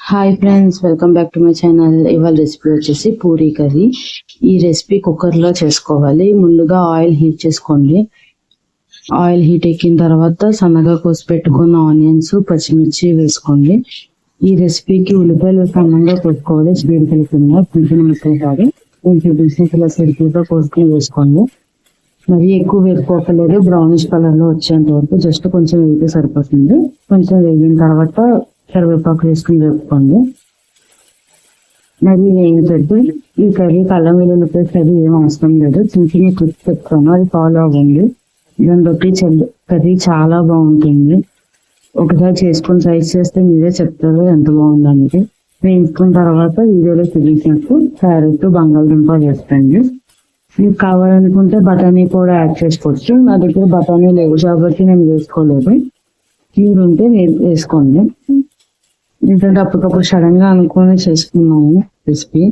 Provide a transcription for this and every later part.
Hi friends welcome back to my channel ఇవాళ recipe వచ్చేసి puri curry. ఈ రెసిపీ కుక్కర్లో చేసుకోవాలి. ముందుగా ఆయిల్ హీట్ చేసుకోండి. ఆయిల్ హీట్ ఎక్కిన తర్వాత సన్నగా కోసి పెట్టుకున్న ఆనియన్స్ పచ్చిమిర్చి వేసుకోండి. ఈ రెసిపీకి ఉల్లిపాయలు సన్నంగా కొట్టుకోవాలి స్పీడ్ కలిపిందా కొంచెం ముక్కలు కాదు. కొంచెం బిజినెస్ ఇలా సరిగ్గా కోసుకొని వేసుకోండి. మరి ఎక్కువ వేసుకోకలేదు బ్రౌనిష్ కలర్లో వచ్చేంత వరకు జస్ట్ కొంచెం వేగితే సరిపోతుంది. కొంచెం వేగిన తర్వాత కరివేపాకు వేసుకుని వేపుకోండి మరి నేను పెట్టి ఈ కర్రీ కళ్ళ మీద పేస్ట్ అది ఏం అవసరం లేదు. చిన్న చిన్న క్లిప్స్ పెట్టుకోను అది ఫాలో అవ్వండి. దాన్ని బట్టి కర్రీ చాలా బాగుంటుంది. ఒకసారి చేసుకొని సైజ్ చేస్తే మీరే చెప్తారు ఎంత బాగుందనేది వేయించుకున్న తర్వాత వీడియోలో చూపించినట్టు క్యారెట్ బంగాళదుంప వేసుకోండి. మీకు కావాలనుకుంటే బఠానీ కూడా యాడ్ చేసుకోవచ్చు. నా దగ్గర బఠానీ లేవు కాబట్టి నేను వేసుకోలేదు. మీరు ఉంటే వేసుకోండి. ఎందుకంటే అప్పటికప్పుడు సడన్గా అనుకుని చేసుకున్నాము రెసిపీ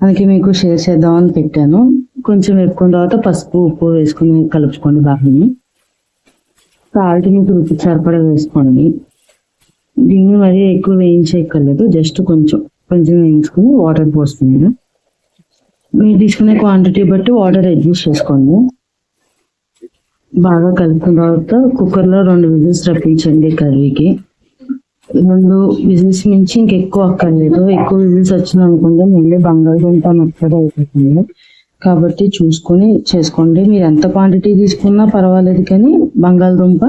అందుకే మీకు షేర్ చేద్దామని పెట్టాను. కొంచెం ఎక్కువ తర్వాత పసుపు ఉప్పు వేసుకుని కలుపుకోండి బాగా సాల్ట్ మీకు రుచి సరిపడా వేసుకోండి. దీన్ని మరీ ఎక్కువ వేయించేయక్కర్లేదు జస్ట్ కొంచెం కొంచెం వేయించుకుని వాటర్ పోస్తుంది మీరు తీసుకునే క్వాంటిటీ బట్టి వాటర్ అడ్జస్ట్ చేసుకోండి. బాగా కలుపుకున్న తర్వాత కుక్కర్లో రెండు విజిల్స్ రప్పించండి కర్రీకి. రెండు విజిల్స్ మించి ఇంకెక్కువ అక్కర్లేదు. ఎక్కువ విజిల్స్ వచ్చింది అనుకుంటే మళ్ళీ బంగాళదుంప మెత్తగా అయిపోతుంది. కాబట్టి చూసుకొని చేసుకోండి. మీరు ఎంత క్వాంటిటీ తీసుకున్నా పర్వాలేదు కానీ బంగాళదుంప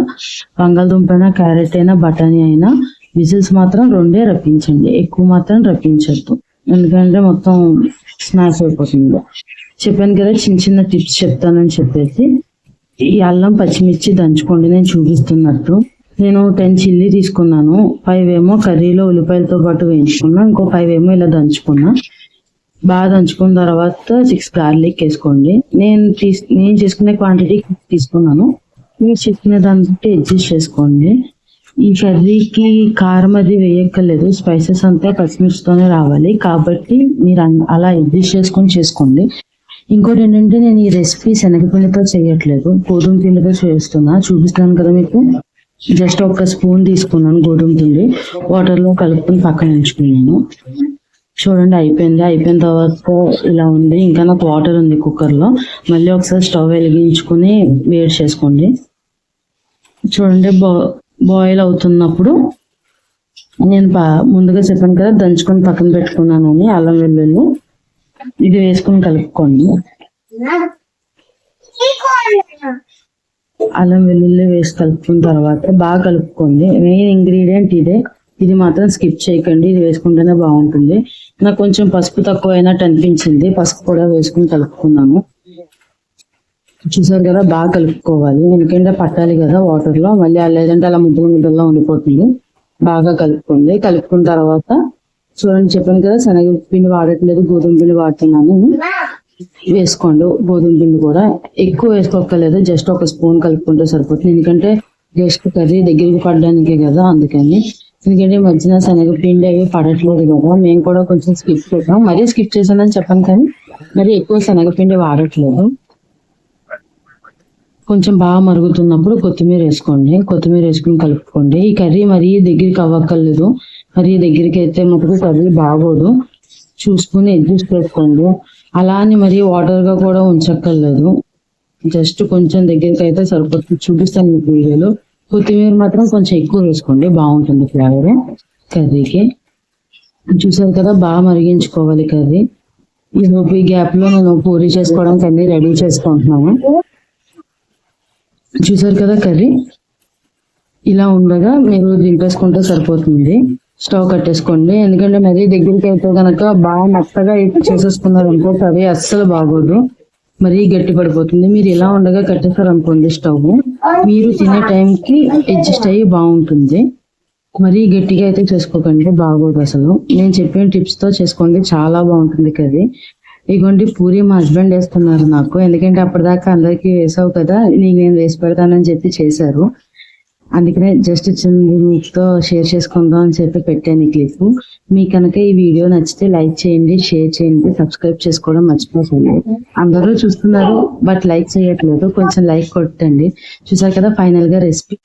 బంగాళదుంప అయినా క్యారెట్ అయినా బఠానీ అయినా విజిల్స్ మాత్రం రెండే రప్పించండి. ఎక్కువ మాత్రం రప్పించద్దు. ఎందుకంటే మొత్తం స్నాక్స్ అయిపోతుంది. చెప్పాను కదా చిన్న చిన్న టిప్స్ చెప్తానని చెప్పేసి. ఈ అల్లం పచ్చిమిర్చి దంచుకోండి నేను చూపిస్తున్నట్టు. నేను టెన్ చిల్లీ తీసుకున్నాను. ఫైవ్ ఏమో కర్రీలో ఉల్లిపాయలతో పాటు వేయించుకున్నా. ఇంకో ఫైవ్ ఏమో ఇలా దంచుకున్నా. బాగా దంచుకున్న తర్వాత సిక్స్ గార్లిక్ వేసుకోండి. నేను తీసు నేను చేసుకునే క్వాంటిటీ తీసుకున్నాను. మీరు చేసుకునే దాన్ని బట్టి అడ్జస్ట్ చేసుకోండి. ఈ కర్రీకి కారం అది వేయక్కర్లేదు. స్పైసెస్ అంతా పచ్చిమిర్చితోనే రావాలి. కాబట్టి మీరు అన్- అలా అడ్జస్ట్ చేసుకొని చేసుకోండి. ఇంకోటి ఏంటంటే నేను ఈ రెసిపీ శనగపిండితో చేయట్లేదు. గోధుమ పిండితో చేస్తున్నా. చూపిస్తాను కదా మీకు. జస్ట్ ఒక స్పూన్ తీసుకున్నాను గోధుమ పిండి. వాటర్లో కలుపుకొని పక్కన ఉంచుకున్నాను. చూడండి అయిపోయింది? అయిపోయిన తర్వాత ఇలా ఉంది. ఇంకా నాకు వాటర్ ఉంది కుక్కర్లో మళ్ళీ ఒకసారి స్టవ్ వెలిగించుకుని వేడి చేసుకోండి. చూడండి బాయిల్ అవుతున్నప్పుడు నేను పా- ముందుగా చెప్పాను కదా దంచుకొని పక్కన పెట్టుకున్నాను అని అల్లం వెల్లుల్లి. ఇది వేసుకొని కలుపుకోండి. అల్లం వెల్లుల్లి వేసి కలుపుకున్న తర్వాత బాగా కలుపుకోండి. మెయిన్ ఇంగ్రీడియంట్ ఇదే. ఇది మాత్రం స్కిప్ చేయకండి. ఇది వేసుకుంటేనే బాగుంటుంది. నాకు కొంచెం పసుపు తక్కువ అయినట్టు అనిపించింది. పసుపు కూడా వేసుకుని కలుపుకున్నాను. చూసారు కదా బాగా కలుపుకోవాలి. ఎందుకంటే పట్టాలి కదా వాటర్లో. మళ్ళీ అలా లేదంటే అలా ముద్దలు ముద్దల్లో ఉండిపోతుంది. బాగా కలుపుకోండి. కలుపుకున్న తర్వాత చూడండి చెప్పాను కదా శనగ పిండి వాడట్లేదు గోధుమ పిండి వాడుతున్నాను. వేసుకోండి. గోధుమ పిండి కూడా ఎక్కువ వేసుకోకర్లేదు జస్ట్ ఒక స్పూన్ కలుపుకుంటే సరిపోతుంది. ఎందుకంటే జస్ట్ కర్రీ దగ్గరికి పడడానికే కదా అందుకని. ఎందుకంటే మధ్యన శనగపిండి అవి పడట్లేదు కదా మేము కూడా కొంచెం స్కిప్ చేసాం మరీ స్కిప్ చేసానని చెప్పాను కానీ మరి ఎక్కువ శనగపిండి వాడట్లేదు. కొంచెం బాగా మరుగుతున్నప్పుడు కొత్తిమీర వేసుకోండి. కొత్తిమీర వేసుకుని కలుపుకోండి. ఈ కర్రీ మరీ దగ్గరికి అవ్వక్కర్లేదు. మరీ దగ్గరికి అయితే మటుకు కర్రీ బాగోదు. చూసుకుని అడ్జస్ట్ చేసుకోండి. అలా అని మరీ వాటర్గా కూడా ఉంచక్కర్లేదు. జస్ట్ కొంచెం దగ్గరికి అయితే సరిపోతుంది. చూపిస్తాను మీకు వీడియోలో. కొత్తిమీర మాత్రం కొంచెం ఎక్కువ వేసుకోండి. బాగుంటుంది ఫ్లేవర్. కర్రీకి. చూసారు కదా బాగా మరిగించుకోవాలి కర్రీ. ఈ లోపు ఈ గ్యాప్లో నేను పూరి చేసుకోవడానికి అన్ని రెడీ చేసుకుంటున్నాను. చూసారు కదా కర్రీ? ఇలా ఉండగా మీరు దింపేసుకుంటే సరిపోతుంది. స్టవ్ కట్టేసుకోండి. ఎందుకంటే మరీ దగ్గరికి అయితే కనుక బాగా మెత్తగా చేసేసుకున్నారు అనుకో కర్రీ అస్సలు బాగోదు. మరీ గట్టి పడిపోతుంది. మీరు ఇలా ఉండగా కట్టేసారు అనుకోండి స్టవ్. మీరు తినే టైంకి అడ్జస్ట్ అయ్యి బాగుంటుంది. మరీ గట్టిగా అయితే చేసుకోకండి. బాగోదు అసలు. నేను చెప్పిన టిప్స్తో చేసుకోండి. చాలా బాగుంటుంది కర్రీ. ఇగోండి పూరి మా హస్బెండ్ వేస్తున్నారు నాకు. ఎందుకంటే అప్పటిదాకా అందరికీ వేసావు కదా. నీకు నేను వేసి పెడతానని చెప్పి చేశారు. అందుకనే జస్ట్ చిన్న మీతో షేర్ చేసుకుందాం అని చెప్పి పెట్టాను ఈ క్లిప్. మీకు కనుక ఈ వీడియో నచ్చితే లైక్ చేయండి షేర్ చేయండి సబ్స్క్రైబ్ చేసుకోవడం మర్చిపోకండి. అందరూ చూస్తున్నారు బట్ లైక్ చేయట్లేదు కొంచెం లైక్ కొట్టండి. చూసారు కదా ఫైనల్గా రెసిపీ.